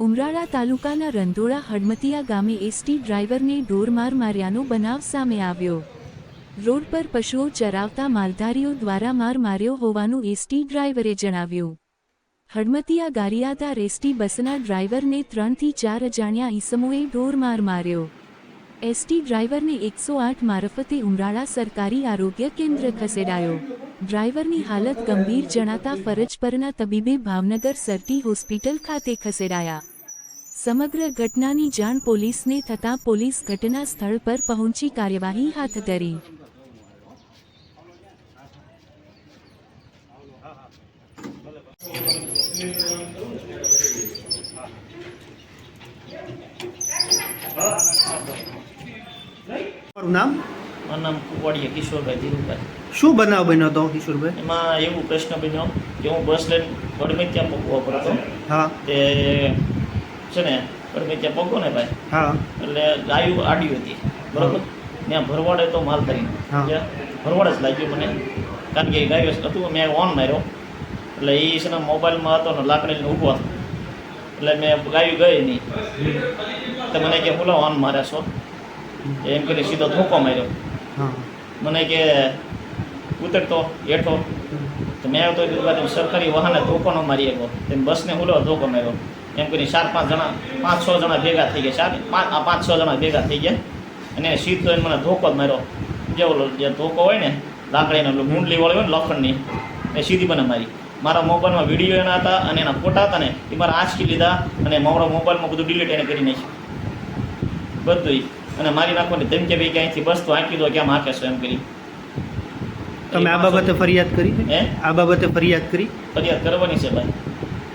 ઉમરાળા તાલુકાના રંધોળા હડમતિયા ગામે એસટી ડ્રાઈવરને ઢોરમાર માર્યાનો બનાવ સામે આવ્યો. રોડ પર પશુઓ ચરાવતા માલધારીઓ દ્વારા માર માર્યો હોવાનું એસટી ડ્રાઈવરે જણાવ્યું. હડમતિયા ગારિયાદાર એસટી બસના ડ્રાઈવરને ત્રણથી ચાર અજાણ્યા ઈસમોએ ઢોરમાર માર્યો. એસટી ડ્રાઈવરને એકસો આઠ મારફતે ઉમરાળા સરકારી આરોગ્ય કેન્દ્ર ખસેડાયો. ડ્રાઈવરની હાલત ગંભીર જણાતા ફરજ પરના તબીબે ભાવનગર સરટી હોસ્પિટલ ખાતે ખસેડાયા. સમગ્ર ઘટનાની જાણ પોલીસને થતાં પોલીસ ઘટના સ્થળ પર પહોંચી કાર્યવાહી હાથ ધરી. મારું નામ નામ કુવાડિયા કિશોરભાઈ ધીરુભાઈ. શું બનાવ બન્યો હતો કિશોરભાઈ? એમાં એવું પ્રશ્ન બન્યો કે હું બસ લઈને વડમિત્યા પગવા પર હતો હા. તે છે ને વડમિત્યા પગો ને ભાઈ? હા. એટલે ગાયું આડી હતી. બરોબર? ત્યાં ભરવાડે તો માલ કરી ભરવાડે જ લાગ્યું મને. કારણ કે ગાયો હતું મેં ઓન માર્યો. એટલે એ છે ને મોબાઈલમાં હતો ને લાકડી લઈને ઊભો હતો. એટલે મેં ગાયું ગઈ નહીં. તો મને કે બોલો ઓન માર્યા છો. એમ કરી સીધો ધોકો માર્યો. મને કે, ઉતરતો, હેઠો. તો મેં તો કીધું તમે સરકારી વાહને ધોકો ન મારી શકો તેમ બસને હુલો ધોકો માર્યો. એમ કરીને ચાર, પાંચ જણા, પાંચ, છ જણા ભેગા થઈ ગયા. ચાર, પાંચ, આ પાંચ, છ જણા ભેગા થઈ ગયા. અને સીધો એને મને ધોકો જ માર્યો. જે ઓલો જે ધોકો હોય ને, લાકડીનો ઓલું ગુંડલી વાળી હોય ને, લોખંડની, એ સીધી મને મારી. મારા મોબાઈલમાં વીડિયો એના હતા અને એના ફોટા હતા ને, એ મારા આંચકી લીધા અને મારા મોબાઈલમાં બધું ડિલીટ એને કરી નાખ્યું. બધું અને મારી નાખવાની ધમકી ભાઈ ક્યાંયથી બસ તો આંકી દો કેમ હાકે છો એમ કરી. તમે આ બાબતે ફરિયાદ કરી? હે? આ બાબતે ફરિયાદ કરી? ફરિયાદ કરવાની છે ભાઈ.